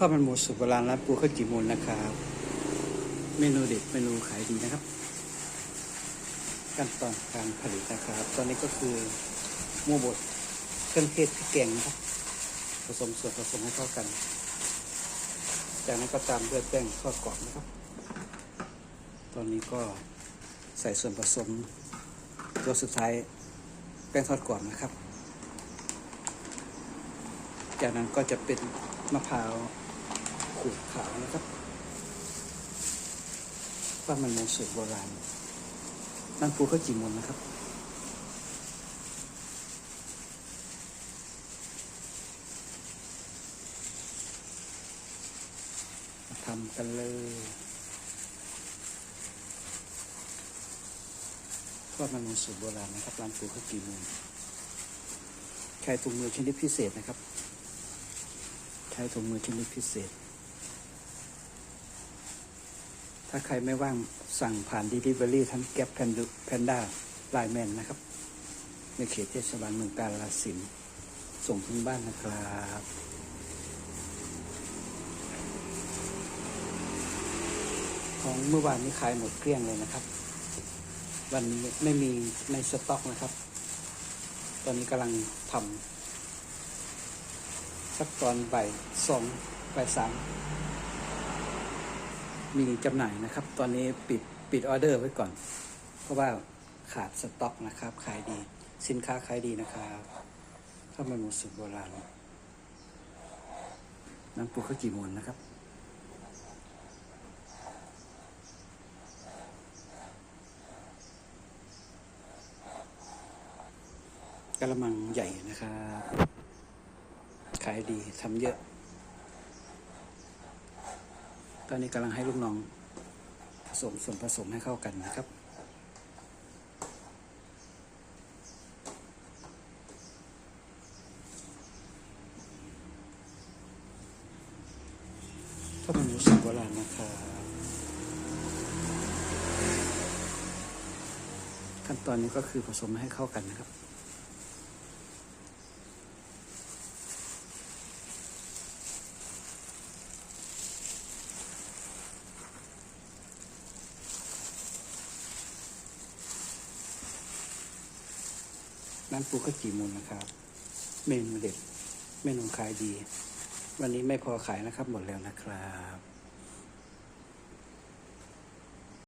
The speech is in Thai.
ทอดมันหมูสุกโบราณร้านปูข้าวจีมูลนะครับ เมนูเด็ดเมนูขายดีนะครับ ขั้นตอนการผลิตนะครับ ตอนนี้ก็คือหมูบดเครื่องเทศพริกแกงนะครับ ผสมส่วนผสมให้เข้ากัน จากนั้นก็ตามด้วยแป้งทอดกรอบนะครับ ตอนนี้ก็ใส่ส่วนผสมตัวสุดท้ายแป้งทอดกรอบนะครับ จากนั้นก็จะเป็นมะพร้าว ขูดขาวนะครับว่ามันเป็นสูตรโบราณนั่นปูข้าจีมนนะครับมาทำกันเลยว่ามันเป็นสูตรโบราณนะครับร้านปูข้าวจีมนใช้ถุงมือชนิดพิเศษนะครับ ใช้ถุงมือชนิดพิเศษ ถ้าใครไม่ว่างสั่งผ่าน Delivery ทั้งแก๊ปแพนด้าไลแมนนะครับ ในเขตเทศบาลเมืองกาฬสินธุ์ส่งถึงบ้านนะครับของเมื่อวานนี้ขายหมดเกลี้ยงเลยนะครับ วันนี้ไม่มีในสต็อกนะครับ ตอนนี้กำลังทำสักตอนบ่ายสองบ่ายสาม มีจำหน่ายนะครับ ตอนนี้ปิดปิดออเดอร์ไว้ก่อน เพราะว่าขาดสต็อกนะครับ ขายดี สินค้าขายดีนะครับข้าวมันหมูสุดโบราณน้ำปูข้าวกี่มวนนะครับกระมังใหญ่นะครับ ขายดีทำเยอะ ตอนนี้กำลังให้ลูกน้องผสมส่วนผสมให้เข้ากันนะครับถ้ามันรู้สึกโบราณนะครับขั้นตอนนี้ก็คือผสมให้เข้ากันนะครับ ร้านปูข้าวจีมูลนะครับ เมนูเด็ด เมนูขายดี วันนี้ไม่พอขายนะครับหมดแล้วนะครับ